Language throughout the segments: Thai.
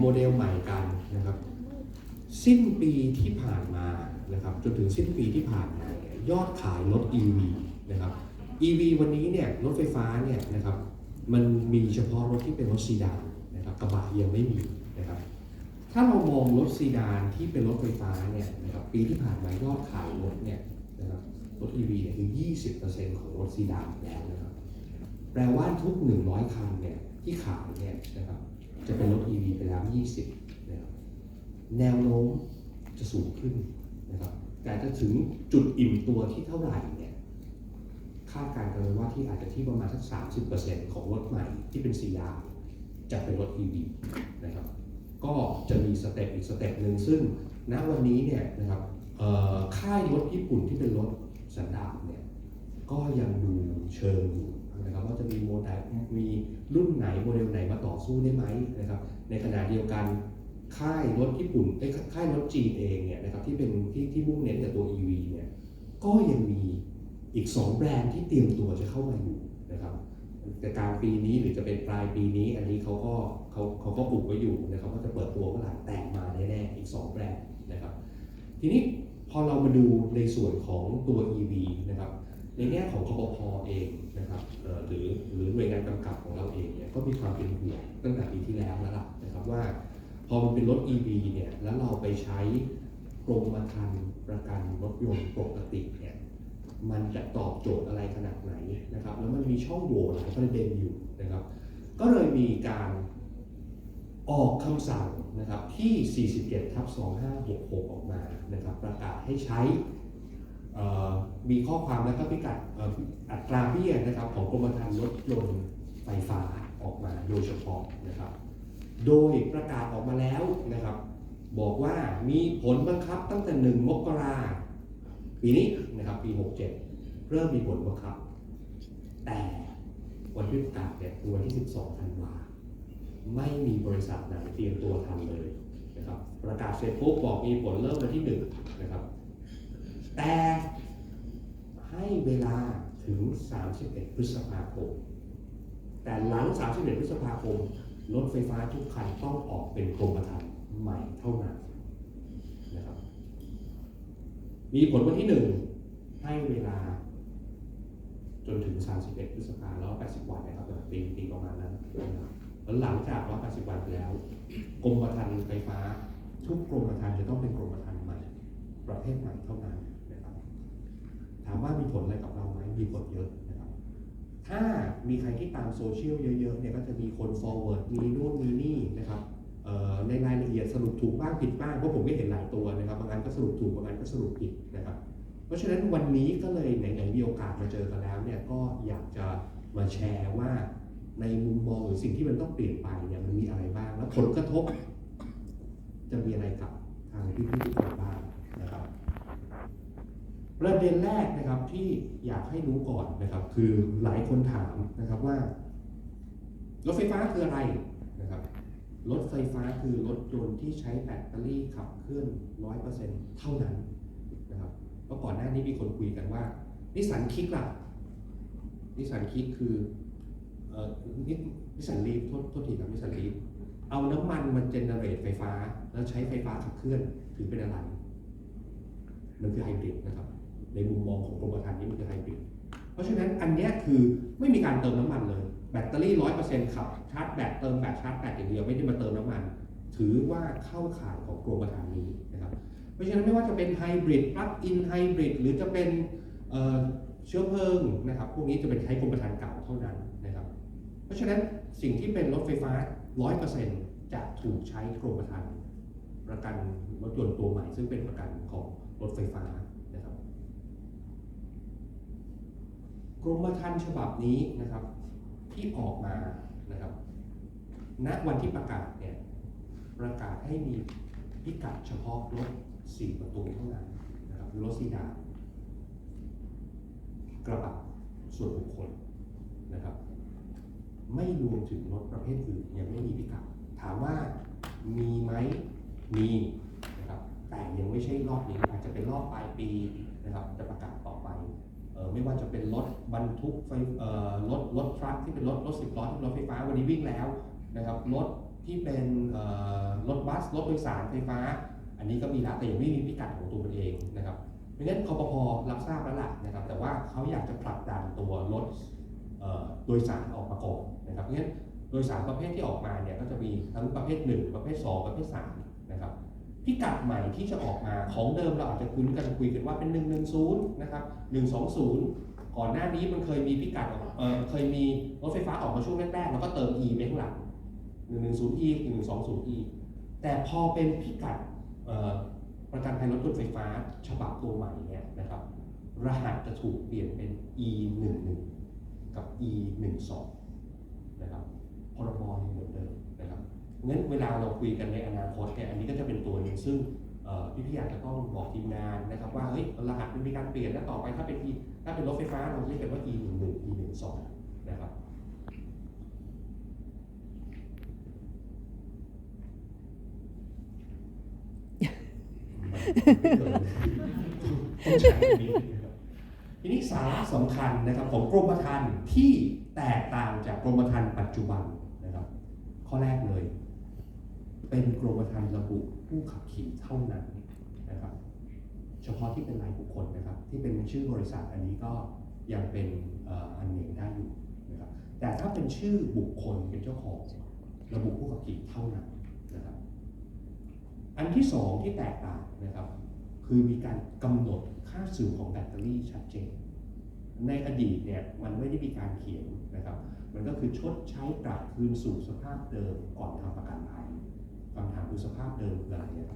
โมเดลใหม่กันนะครับ สิ้นปีที่ผ่านมานะครับจนถึงสิ้นปีที่ผ่านมาเนี่ยยอดขายรถ EV นะครับ EV วันนี้เนี่ยรถไฟฟ้าเนี่ยนะครับมันมีเฉพาะรถที่เป็นรถซีดานนะครับกระบะยังไม่มีนะครับถ้าเรามองรถซีดานที่เป็นรถไฟฟ้าเนี่ยนะครับปีที่ผ่านมายอดขายรถเนี่ยนะครับรถ EV เนี่ยคือ 20%ของรถซีดานแล้วนะครับแปลว่าทุก 100 คันเนี่ยที่ขายเนี่ยนะครับ จะเป็นรถ EV ไปแล้ว 20นะครับแนวโน้มจะสูงขึ้นนะครับแต่จะถึงจุดอิ่มตัวที่เท่าไหร่เนี่ยคาดการณ์กันว่าที่อาจจะที่ประมาณสัก 30%ของรถใหม่ที่เป็นซีดาจะเป็นรถ EV นะครับก็จะมีสเต็ปอีกสเต็ปหนึ่งซึ่งณวันนี้เนี่ยนะครับค่ายรถญี่ปุ่นที่เป็นรถสันดาปเนี่ยก็ยังดูเชิงอยู่ นะครับว่าจะมีโมเดลมีรุ่นไหนโมเดลไหนมาต่อสู้ได้ไหมนะครับในขณะเดียวกันค่ายรถญี่ปุ่นไอ้ค่ายรถจีนเองเนี่ยนะครับที่เป็นที่ที่มุ่งเน้นกับตัว EV เนี่ยก็ยังมีอีก 2 แบรนด์ที่เตรียมตัวจะเข้ามาอยู่นะครับแต่กลางปีนี้หรือจะเป็นปลายปีนี้ อันนี้เขาก็เขาเขาก็ปลูกไว้อยู่นะครับว่าจะเปิดตัวเมื่อไหร่แต่มาแน่ๆอีก 2 แบรนด์นะครับ ทีนี้พอเรามาดูในส่วนของตัว EV นะครับ ในแง่ของคปพเองนะครับหรือหรือหน่วยงานกำกับของเราเองเนี่ยก็มีความเป็นห่วงตั้งแต่ปีที่แล้วแล้วล่ะนะครับว่า พอมันเป็นรถ EV เนี่ยแล้วเราไปใช้กรมธรรม์ประกันรถยนต์ปกติเนี่ยมันจะตอบโจทย์อะไรขนาดไหนนะครับแล้วมันมีช่องโหว่หลายประเด็นอยู่นะครับ ก็เลยมีการออกคำสั่งนะครับที่ 47ทับ2566 ออกมานะครับประกาศให้ใช้ มีข้อความและก็พิกัดอัตราเบี้ยนะครับของกรมธรรม์รถยนต์ไฟฟ้าออกมาโดยเฉพาะนะครับ โดยประกาศออกมาแล้วนะครับ บอกว่ามีผลบังคับตั้งแต่ 1 มกราปีนี้นะครับปี 67 เริ่มมีผลบังคับ แต่วันที่ประกาศเนี่ยคือวันที่ 12 ธันวาไม่มีบริษัทไหนเตรียมตัวทำเลยนะครับ ประกาศเสร็จปุ๊บบอกมีผลเริ่มวันที่ 1 นะครับ แต่ให้เวลาถึง 31 พฤษภาคม แต่หลัง 31 พฤษภาคม รถไฟฟ้าทุกคันต้องออกเป็นกรมธรรม์ใหม่เท่านั้นนะครับ มีผลวันที่1ให้เวลา จนถึง 31 พฤษภาแล้ว80 วันนะครับแบบปีปีประมาณนั้นแล้วหลังจาก180 วันแล้ว กรมธรรม์ไฟฟ้า ทุกกรมธรรม์จะต้องเป็นกรมธรรม์ใหม่ ประเภทใหม่เท่านั้น ถามว่ามีผลอะไรกับเราไหมมีผลเยอะนะครับ ถ้ามีใครที่ตามโซเชียลเยอะๆเนี่ยก็จะมีคน forward มีนู่นมีนี่นะครับในรายละเอียดสรุปถูกบ้างผิดบ้างเพราะผมไม่เห็นหลายตัวนะครับบางอันก็สรุปถูกบางอันก็สรุปผิดนะครับ เพราะฉะนั้นวันนี้ก็เลยไหนๆมีโอกาสมาเจอกันแล้วเนี่ยก็อยากจะมาแชร์ว่าในมุมมองหรือสิ่งที่มันต้องเปลี่ยนไปเนี่ยมันมีอะไรบ้าง แล้วผลกระทบ จะมีอะไรกับทางพี่ๆทุกคนบ้าง ประเด็นแรกนะครับที่อยากให้รู้ก่อนนะครับ คือหลายคนถามนะครับว่ารถไฟฟ้าคืออะไรนะครับรถไฟฟ้าคือรถยนต์ที่ใช้แบตเตอรี่ขับเคลื่อน100%เปอร์เซ็นเท่านั้นนะครับเพราะก่อนหน้านี้มีคนคุยกันว่านิสสันคิกล่ะนิสสันคิกคือเอ่อนินิสสันลีฟโทษโทษทีครับนิสสันลีฟเอาน้ำมันมาเจเนเรตไฟฟ้า แล้วใช้ไฟฟ้าขับเคลื่อนถือเป็นอะไร มันคือไฮบริดนะครับ ในมุมมองของกรมธรรม์นี่มันคือไฮบริดเพราะฉะนั้นอันนี้คือไม่มีการเติมน้ำมันเลย แบตเตอรี่ร้อยเปอร์เซ็นต์ขับชาร์จแบตเติมแบตชาร์จแบตอย่างเดียวไม่ได้มาเติมน้ำมัน ถือว่าเข้าข่ายของกรมธรรม์นี้นะครับเพราะฉะนั้นไม่ว่าจะเป็นไฮบริดปลั๊กอินไฮบริดหรือจะเป็นเอ่อเชื้อเพลิงนะครับพวกนี้จะเป็นใช้กรมธรรม์เก่าเท่านั้นนะครับเพราะฉะนั้นสิ่งที่เป็นรถไฟฟ้า 100%จะถูกใช้กรมธรรม์ประกันรถยนต์ตัวใหม่ ซึ่งเป็นประกันของรถไฟฟ้านะครับ กรมธรรม์ฉบับนี้นะครับ ที่ออกมานะครับณวันที่ประกาศเนี่ยประกาศให้มีพิกัดเฉพาะรถ4ประตูเท่านั้นนะครับรถซีดานกระบะส่วนบุคคลนะครับ ไม่รวมถึงรถประเภทอื่นยังไม่มีพิกัดถามว่ามีไหมมีนะครับแต่ยังไม่ใช่รอบนี้อาจจะเป็นรอบปลายปีนะครับจะประกาศต่อไป ไม่ว่าจะเป็นรถบรรทุกไฟรถรถทรัคที่เป็นรถรถสิบล้อที่รถไฟฟ้าวันนี้วิ่งแล้วนะครับรถที่เป็นรถบัสรถโดยสารไฟฟ้า อันนี้ก็มีแล้วแต่ยังไม่มีพิกัดของตัวมันเองนะครับเพราะฉะนั้นคอปพรับทราบแล้วล่ะนะครับแต่ว่าเขาอยากจะผลักดันตัวรถโดยสารออกมาก่อนนะครับเพราะฉะนั้นโดยสารประเภทที่ออกมาเนี่ยก็จะมีทั้งประเภท 1 ประเภท 2 ประเภท3นะครับ พิกัดใหม่ที่จะออกมาของเดิมเราอาจจะคุ้นกันคุยกันว่าเป็น 110 นะครับ 120 ก่อนหน้านี้มันเคยมีพิกัดออเออเคยมีรถไฟฟ้าออกมาช่วงแรกๆแล้วก็เติม e ไปข้างหลัง 110e 120e แต่พอเป็นพิกัดประกันภัยรถยนต์ไฟฟ้าฉบับตัวใหม่เนี่ยนะครับ รหัสจะถูกเปลี่ยนเป็น e 1 1กับ e 1 2นะครับยังเหมือนเดิมนะครับ งั้นเวลาเราคุยกันในอนาคตเนี่ยอันนี้ก็จะเป็นตัวหนึ่งซึ่งเอ่พี่ๆอาจจะต้องบอกทีมงานนะครับว่าเฮ้ยรหัสมันมีการเปลี่ยนแล้วต่อไปถ้าเป็น e ถ้าเป็นรถไฟฟ้าเราเรียกกันว่า e 1 1 e 1 2นะครับต้องใช้อันนี้นะครับทีนี้สาระสำคัญนะครับของกรมธรรม์ที่แตกต่างจากกรมธรรม์ปัจจุบันนะครับ ข้อแรกเลย เป็นกรมธรรม์ระบุผู้ขับขี่เท่านั้นนะครับ เฉพาะที่เป็นรายบุคคลนะครับ ที่เป็นชื่อบริษัทอันนี้ก็ยังเป็นอันเนมได้อยู่นะครับ แต่ถ้าเป็นชื่อบุคคลเป็นเจ้าของระบุผู้ขับขี่เท่านั้นนะครับ อันที่สองที่แตกต่างนะครับ คือมีการกำหนดค่าสื่อของแบตเตอรี่ชัดเจน ในอดีตเนี่ยมันไม่ได้มีการเขียนนะครับ มันก็คือชดใช้กลับคืนสู่สภาพเดิมก่อนทำประกันภัย คำถามคือสภาพเดิมคืออะไรเนี่ย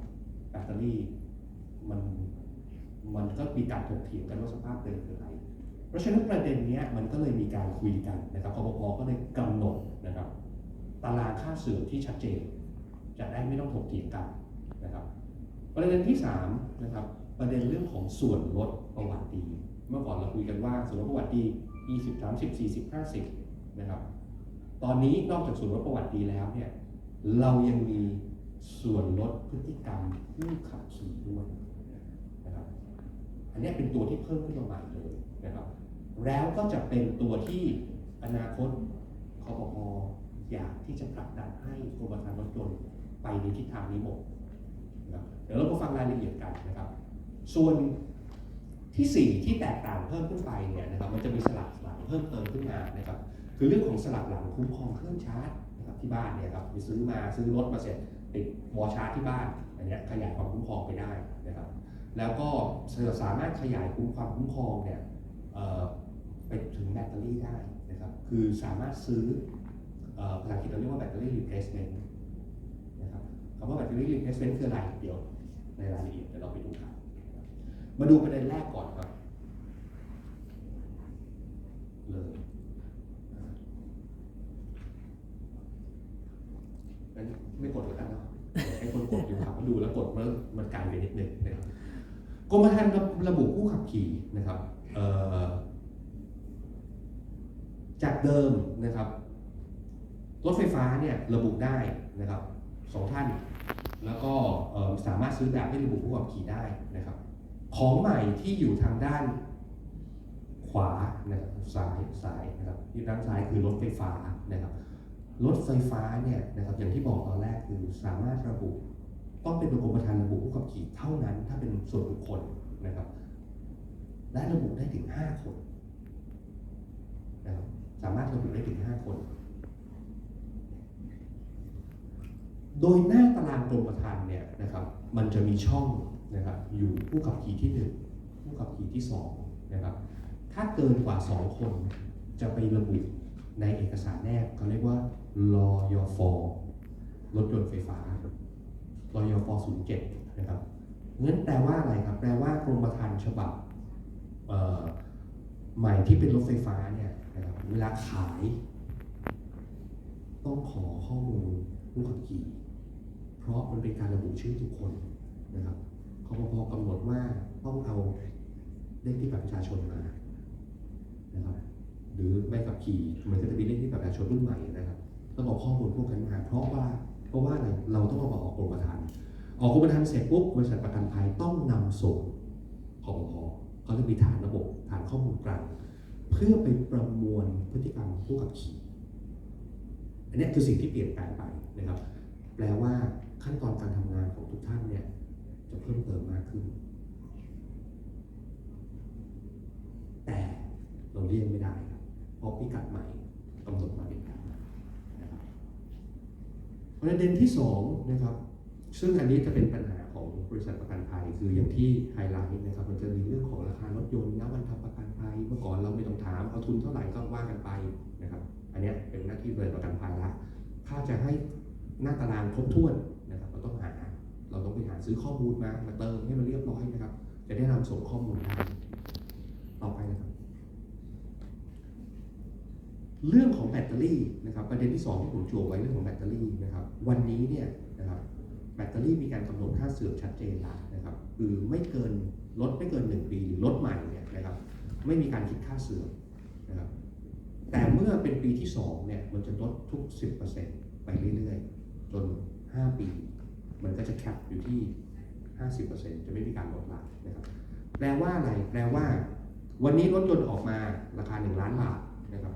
แบตเตอรี่มันมันก็มีการถกเถียงกันว่าสภาพเดิมคืออะไร เพราะฉะนั้นประเด็นนี้มันก็เลยมีการคุยกันนะครับคอปพก็เลยกำหนดนะครับตารางค่าเสื่อมที่ชัดเจน จะได้ไม่ต้องถกเถียงกันนะครับ ประเด็นที่3นะครับประเด็นเรื่องของส่วนลดประวัติดี เมื่อก่อนเราคุยกันว่าส่วนลดประวัติดี 20 30 40 50นะครับ ตอนนี้นอกจากส่วนลดประวัติดีแล้วเนี่ยเรายังมี ส่วนลดพฤติกรรมผู้ขับขี่ด้วยนะครับอันนี้เป็นตัวที่เพิ่มขึ้นมาใหม่เลยนะครับ แล้วก็จะเป็นตัวที่อนาคตคอปพอยากที่จะผลักดันให้กรมธรรม์รถยนต์ไปในทิศทางนี้หมดนะครับเดี๋ยวเราก็ฟังรายละเอียดกันนะครับ ส่วนที่ 4 ที่แตกต่างเพิ่มขึ้นไปเนี่ยนะครับมันจะมีสลักหลังเพิ่มเติมขึ้นมานะครับคือเรื่องของสลักหลังคุ้มครองเครื่องชาร์จนะครับที่บ้านเนี่ยครับไปซื้อมาซื้อรถมาเสร็จ ติดวอชาร์ที่บ้านอันเนี้ยขยายความคุ้มครองไปได้นะครับแล้วก็สามารถขยายคุ้มความคุ้มครองเนี่ยไปถึงแบตเตอรี่ได้นะครับคือสามารถซื้อภาษาอังกฤษเราเรียกว่าแบตเตอรี่ replacement นะครับคำว่า battery replacement คืออะไรเดี๋ยวในรายละเอียดเดี๋ยวเราไปดูครับมาดูประเด็นแรกก่อนครับ เลยงั้นไม่กดแล้วกันเนาะเดี๋ยวให้คนกดอยู่ครับ มันมันไกลไปนิดหนึ่งนะครับกรมธรรม์ระบุผู้ขับขี่นะครับจากเดิมนะครับรถไฟฟ้าเนี่ยระบุได้นะครับสองท่าน แล้วก็สามารถซื้อแบบให้ระบุผู้ขับขี่ได้นะครับ ของใหม่ที่อยู่ทางด้านขวานะครับซ้ายซ้ายนะครับที่ด้านซ้ายคือรถไฟฟ้านะครับรถไฟฟ้าเนี่ยนะครับอย่างที่บอกตอนแรกคือสามารถระบุ ต้องเป็นกรมธรรม์ระบุผู้ขับขี่เท่านั้น ถ้าเป็นส่วนบุคคลนะครับ และระบุได้ถึง 5 คนนะครับสามารถระบุได้ถึง 5 คน โดยหน้าตารางกรมธรรม์เนี่ยนะครับ มันจะมีช่องนะครับอยู่ผู้ขับขี่ที่หนึ่งผู้ขับขี่ที่สองนะครับ ถ้าเกินกว่าสองคนจะไประบุในเอกสารแนบเขาเรียกว่ารอยฟรถยนต์ไฟฟ้า รอยฟ07นะครับงั้นแปลว่าอะไรครับ แปลว่ากรมธรรม์ฉบับใหม่ที่เป็นรถไฟฟ้าเนี่ยนะครับเวลาขาย ต้องขอข้อมูลผู้ขับขี่ เพราะมันเป็นการระบุชื่อทุกคนนะครับคอปพกำหนดว่าต้องเอาเลขที่บัตรประชาชนมานะครับหรือใบขับขี่มันก็จะมีเลขที่บัตรประชาชนรุ่นใหม่นะครับต้องเอาข้อมูลพวกนั้นมาเพราะว่า เพราะว่าอะไรเราต้องเอามาออกกรมธรรม์ออกกรมธรรม์เสร็จปุ๊บบริษัทประกันภัยต้องนำส่งคอปพเขาจะมีฐานระบบฐานข้อมูลกลาง เพื่อไปประมวลพฤติกรรมผู้ขับขี่อันนี้คือสิ่งที่เปลี่ยนแปลงไปนะครับ แปลว่าขั้นตอนการทำงานของทุกท่านเนี่ยจะเพิ่มเติมมากขึ้น แต่เราเลี่ยงไม่ได้ครับเพราะพิกัดใหม่กำหนดมาเป็นแบบนั้นนะครับ ประเด็นที่สองนะครับซึ่งอันนี้จะเป็นปัญหาของบริษัทประกันภัยคืออย่างที่ไฮไลท์นะครับมันจะมีเรื่องของราคารถยนต์นะวันทำประกันภัยเมื่อก่อนเราไม่ต้องถามเอาทุนเท่าไหร่ก็ว่ากันไปนะครับ อันนี้เป็นหน้าที่บริษัทประกันภัยละถ้าจะให้หน้าตารางครบถ้วนนะครับเราต้องหาเราต้องไปหาซื้อข้อมูลมามาเติมให้มันเรียบร้อยนะครับ จะได้นำส่งข้อมูลได้ต่อไปนะครับ เรื่องของแบตเตอรี่นะครับประเด็นที่สองที่ผมจั่วไว้เรื่องของแบตเตอรี่นะครับวันนี้เนี่ยนะครับแบตเตอรี่มีการกำหนดค่าเสื่อมชัดเจนแล้วนะครับคือไม่เกินลดไม่เกิน 1 ปีหรือลดใหม่เนี่ยนะครับไม่มีการคิดค่าเสื่อมนะครับแต่เมื่อเป็นปีที่2เนี่ยมันจะลดทุก 10%ไปเรื่อยๆ จน 5 ปี มันก็จะแคปอยู่ที่ 50%จะไม่มีการลดละนะครับแปลว่าอะไรแปลว่า วันนี้รถยนต์ออกมาราคา 1 ล้านบาทนะครับ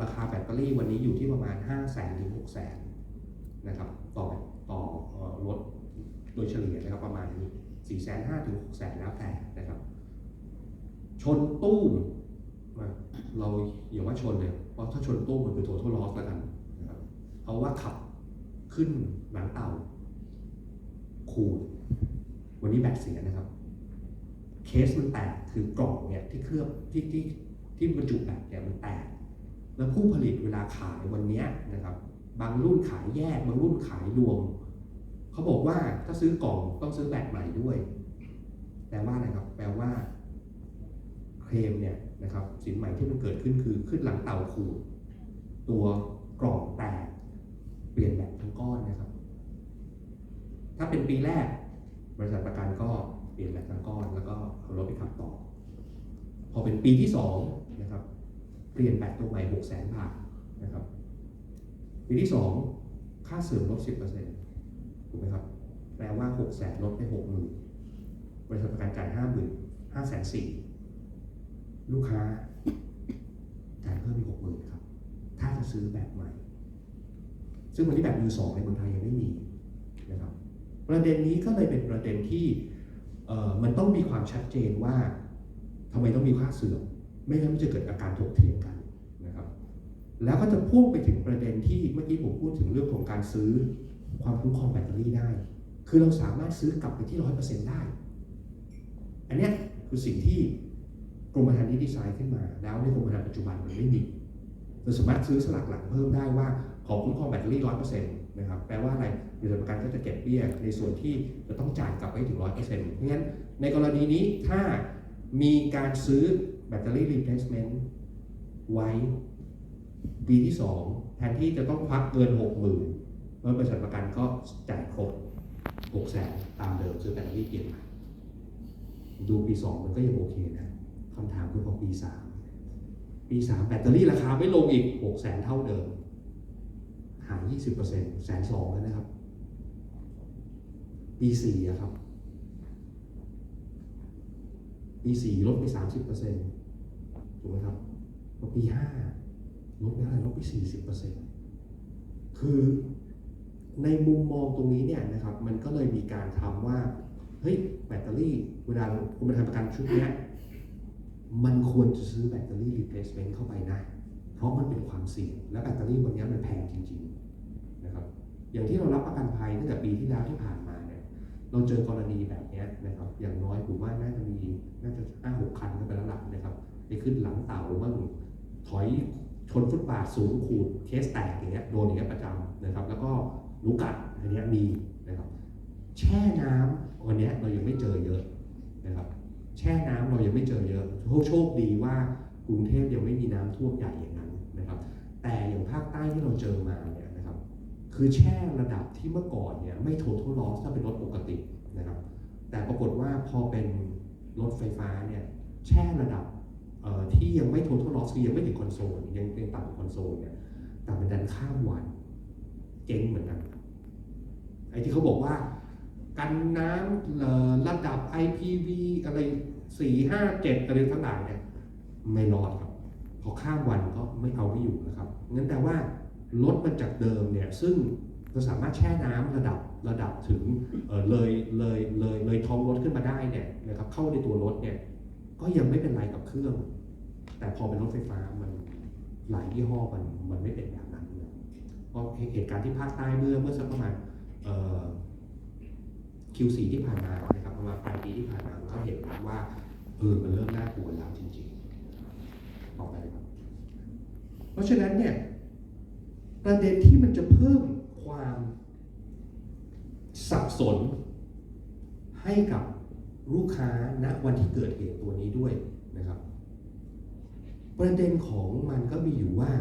ราคาแบตเตอรี่วันนี้อยู่ที่ประมาณ 5 0 0 0 0 0ถึง6 0 0 0 0นะครับต่อต่อรถโดยเฉลี่ยนะครับประมาณนี้4 5 0 0 0ถึง6 0 0 0 0แล้วแต่นะครับ ชนตู้มมาเราอย่าว่าชนเลยเพราะถ้าชนตู้มมันคือ total loss แล้วกันนะครับเอาว่าขับขึ้นหลังเต่าขูดวันนี้แบตเสียนะครับ เคสมันแตกคือกล่องเนี่ยที่เคลือบที่ที่ที่บรรจุแบตเนี่ยมันแตก แล้วผู้ผลิตเวลาขายวันนี้นะครับ บางรุ่นขายแยก บางรุ่นขายรวม เขาบอกว่าถ้าซื้อกล่องต้องซื้อแบตใหม่ด้วย แปลว่าอะไรครับ แปลว่าเคลมเนี่ยนะครับ สินใหม่ที่มันเกิดขึ้นคือขึ้นหลังเตาขูดตัวกล่องแตกเปลี่ยนแบตทั้งก้อนนะครับ ถ้าเป็นปีแรก บริษัทประกันก็เปลี่ยนแบตทั้งก้อน แล้วก็เอารถไปขับต่อ พอเป็นปีที่สองนะครับ เปลี่ยนแบตตัวใหม่หกแสนบาทนะครับปีที่สองค่าเสื่อมลดสิบเปอร์เซ็นต์ถูกไหมครับ แปลว่าหกแสนลดไปหกหมื่นบริษัทประกันจ่ายห้าหมื่นห้าแสนสี่ลูกค้าจ่ายเพิ่มอีกหกหมื่นครับ ถ้าจะซื้อแบบใหม่ ซึ่งวันนี้แบบมือสองในเมืองไทยยังไม่มีนะครับประเด็นนี้ก็เลยเป็นประเด็นที่มันต้องมีความชัดเจนว่าทำไมต้องมีค่าเสื่อม ไม่งั้นมันจะเกิดอาการถกเถียงกันนะครับ แล้วก็จะพ่วงไปถึงประเด็นที่เมื่อกี้ผมพูดถึงเรื่องของการซื้อความคุ้มครองแบตเตอรี่ได้ คือเราสามารถซื้อกลับไปที่ร้อยเปอร์เซ็นต์ได้ อันนี้คือสิ่งที่กรมธรรม์ที่ดีไซน์ขึ้นมา แล้วในกรมธรรม์ปัจจุบันมันไม่มีเราสามารถซื้อสลักหลังเพิ่มได้ว่าขอคุ้มครองแบตเตอรี่ร้อยเปอร์เซ็นต์นะครับแปลว่าอะไรบริษัทประกันก็จะเก็บเบี้ยในส่วนที่จะต้องจ่ายกลับไปถึงร้อยเปอร์เซ็นต์เพราะงั้นในกรณีนี้ถ้า มีการซื้อแบตเตอรี่ replacement ไว้ปีที่ 2 แทนที่จะต้องควักเงิน 6 0,000ื่นบริษัทประกันก็จ่ายครบ6 0 0 0 0ตามเดิมซื้อแบตเตอรี่เปลี่ยนใหม่ดูปี 2 มันก็ยังโอเคนะคำถามคือพอปี 3 ปี 3 แบตเตอรี่ราคาไม่ลงอีก 6 0 0 0 0เท่าเดิม หาย 20%แสนสองแล้วนะครับ ปี4อะครับ ปี4ลดไป30%ถูกไหมครับพอปี5ลดไปเท่าไหร่ลดไป40%คือในมุมมองตรงนี้เนี่ยนะครับ มันก็เลยมีการทำว่า เฮ้ย แบตเตอรี่ เวลาคุณมาทำประกันชุดเนี้ย มันควรจะซื้อแบตเตอรี่ replacement เข้าไปนะ เพราะมันเป็นความเสี่ยง และแบตเตอรี่วันนี้มันแพงจริง ๆ นะครับ อย่างที่เรารับประกันภัยตั้งแต่ปีที่แล้วที่ผ่านมา เราเจอกรณีแบบนี้นะครับ อย่างน้อยผมว่าน่าจะมีน่าจะห้าหกคันก็ไปแล้วหลักนะครับ ไปขึ้นหลังเต่าบ้างถอยชนฟุตบาทสูงขูดเคสแตกอย่างเงี้ยโดนอย่างเงี้ยประจำนะครับ แล้วก็ลูกกัดอันเนี้ยมีนะครับ แช่น้ำวันเนี้ยเรายังไม่เจอเยอะนะครับ แช่น้ำเรายังไม่เจอเยอะโชคโชคดีว่ากรุงเทพยังไม่มีน้ำท่วมใหญ่อย่างนั้นนะครับ แต่อย่างภาคใต้ที่เราเจอมาเนี่ย คือแช่ระดับที่เมื่อก่อนเนี่ยไม่โทท l ล o s ถ้าเป็นรถปกตินะครับ แต่ปรากฏว่าพอเป็นรถไฟฟ้าเนี่ยแช่ระดับที่ยังไม่ total loss คือยังไม่ถึงคอนโซลยังยังต่ำกว่าคอนโซลเนี่ยแต่มันดันข้ามวันเจ๊งเหมือนกันไอ้ที่เขาบอกว่ากันน้ำระดับ IPv อะไรสี่ห้าเจ็ดอะไรทั้งหลายเนี่ยไม่รอดครับ พอข้ามวันก็ไม่เอาไม่อยู่นะครับงั้นแต่ว่า รถมันจากเดิมเนี่ยซึ่งจะสามารถแช่น้ำระดับระดับถึงเเลยเลยเลยเลยท้องรถขึ้นมาได้เนี่ยนะครับเข้าในตัวรถเนี่ยก็ยังไม่เป็นไรกับเครื่อง แต่พอเป็นรถไฟฟ้ามันหลายยี่ห้อมันมันไม่เป็นแบบนั้นเลยเพราะเหตุการณ์ที่ภาคใต้เมื่อเมื่อสักประมาณ Q4 ที่ผ่านมานะครับประมาณปลายปีที่ผ่านมาเราก็เห็นว่าเออมันเริ่มน่ากลัวแล้วจริงๆต่อไปครับเพราะฉะนั้นเนี่ย ประเด็นที่มันจะเพิ่มความสับสน ให้กับลูกค้าณวันที่เกิดเหตุตัวนี้ด้วยนะครับ ประเด็นของมันก็มีอยู่ว่า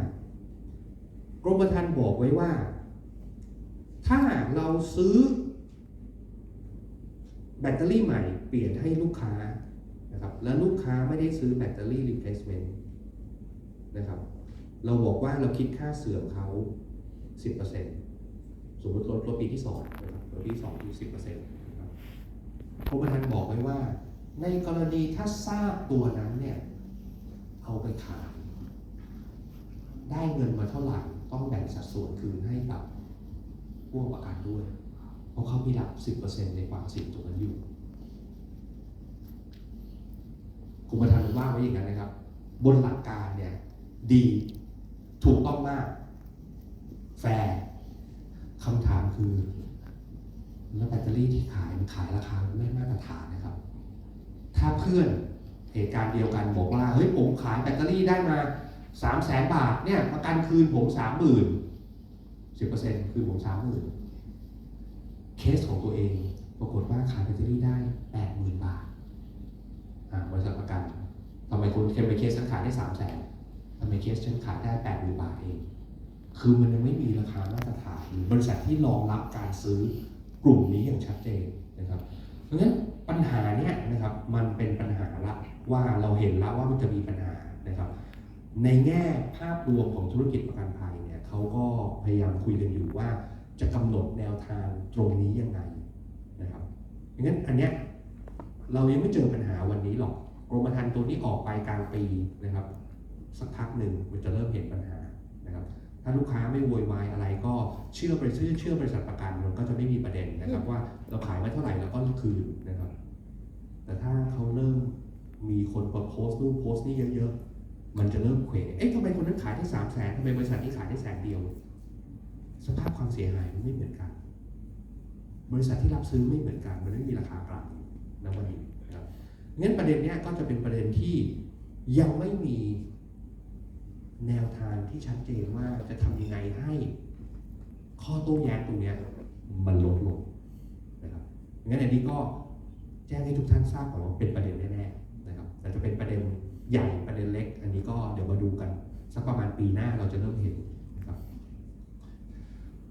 กรมธรรม์บอกไว้ว่า ถ้าเราซื้อ แบตเตอรี่ใหม่เปลี่ยนให้ลูกค้านะครับแล้วลูกค้าไม่ได้ซื้อแบตเตอรี่ replacement นะครับ เราบอกว่าเราคิดค่าเสื่อมเขา 10%สมมติรถรถปีที่2นะครับรถปีที่2อยู่10%นะครับกรมธรรม์บอกไว้ว่า ในกรณีถ้าทราบตัวนั้นเนี่ย เอาไปขาย ได้เงินมาเท่าไหร่ต้องแบ่งสัดส่วนคืนให้กับผู้ประกันด้วย เพราะเขามีหลัก 10%ในความเสี่ยงตรงนั้นอยู่กรมธรรม์ว่าไว้อย่างนั้นนะครับ บนหลักการเนี่ยดี ถูกต้องมาก แฟร์คำถามคือ แล้วแบตเตอรี่ที่ขายมันขายราคาไม่มาตรฐานนะครับ ถ้าเพื่อนเหตุการณ์เดียวกันบอกว่าเฮ้ยผมขายแบตเตอรี่ได้มาสามแสนบาทเนี่ยประกันคืนผมสามหมื่นสิบเปอร์เซ็นต์คือผมสามหมื่นเคสของตัวเองปรากฏว่าขายแบตเตอรี่ได้แปดหมื่นบาทอ่าบริษัทประกันทำไมคุณเคมไปเคสฉันขายได้สามแสน ทำไมเคสฉันขายได้แปดหมื่นบาทเอง คือมันยังไม่มีราคามาตรฐานหรือบริษัทที่รองรับการซื้อกลุ่มนี้อย่างชัดเจนนะครับเพราะฉะนั้นปัญหาเนี้ยนะครับมันเป็นปัญหาละว่าเราเห็นแล้วว่ามันจะมีปัญหานะครับ ในแง่ภาพรวมของธุรกิจประกันภัยเนี่ยเขาก็พยายามคุยกันอยู่ว่าจะกำหนดแนวทางตรงนี้ยังไงนะครับงั้นอันเนี้ยเรายังไม่เจอปัญหาวันนี้หรอกกรมธรรม์ตัวนี้ออกไปกลางปีนะครับ สักพักหนึ่งมันจะเริ่มเห็นปัญหานะครับถ้าลูกค้าไม่โวยวายอะไรก็เชื่อบริษัทเชื่อบริษัทประกันมันก็จะไม่มีประเด็นนะครับ ว่าเราขายไว้เท่าไหร่เราก็คืนนะครับ แต่ถ้าเขาเริ่มมีคนมาโพสต์นู่นโพสต์นี่เยอะๆ มันจะเริ่มเขวเอ๊ะทำไมคนนั้นขายได้สามแสนทำไมบริษัทนี้ขายได้แสนเดียว สภาพความเสียหายมันไม่เหมือนกัน บริษัทที่รับซื้อไม่เหมือนกัน มันไม่มีราคากลางณวันนี้นะครับงั้นประเด็นเนี้ยก็จะเป็นประเด็นที่ยังไม่มี แนวทางที่ชัดเจนว่าจะทำยังไงให้ข้อโต้แย้งตรงเนี้ยมันลดลงนะครับงั้นอันนี้ก็แจ้งให้ทุกท่านทราบก่อนว่าเป็นประเด็นแน่ๆนะครับแต่จะเป็นประเด็นใหญ่ประเด็นเล็ก อันนี้ก็เดี๋ยวมาดูกัน สักประมาณปีหน้าเราจะเริ่มเห็น